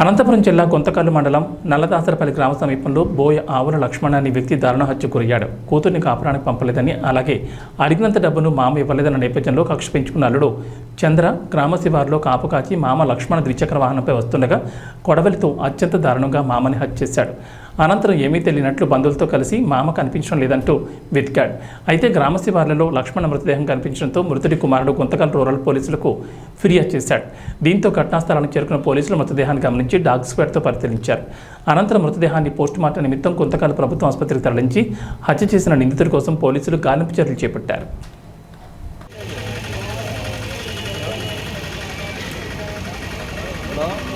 అనంతపురం జిల్లా కొంతకల్లు మండలం నల్లదాసరపల్లి గ్రామ సమీపంలో బోయ ఆవుల లక్ష్మణ అనే వ్యక్తి దారుణ హత్య గురయ్యాడు. కూతుర్ని కాపురానికి పంపలేదని అలాగే అడిగినంత డబ్బును మామ ఇవ్వలేదన్న నేపథ్యంలో కక్ష పెంచుకున్న అల్లుడు చంద్ర గ్రామ శివారులో కాపు కాచి మామ లక్ష్మణ ద్విచక్ర వాహనంపై వస్తుండగా కొడవలితో అత్యంత దారుణంగా మామని హత్య చేశాడు. అనంతరం ఏమీ తెలియనట్లు బంధువులతో కలిసి మామ కనిపించడం లేదంటూ వెతికాడు. అయితే గ్రామ శివార్లలో లక్ష్మణ మృతదేహం కనిపించడంతో మృతుడి కుమారుడు గుంతకల్ రూరల్ పోలీసులకు ఫిర్యాదు చేశాడు. దీంతో ఘటనా స్థలానికి చేరుకున్న పోలీసులు మృతదేహాన్ని గమనించి డాగ్ స్క్వాడ్తో పరిశీలించారు. అనంతరం మృతదేహాన్ని పోస్టుమార్టం నిమిత్తం గుంతకల్ ప్రభుత్వ ఆసుపత్రికి తరలించి హత్య చేసిన నిందితుడి కోసం పోలీసులు గాలింపు చర్యలు చేపట్టారు. tatlo.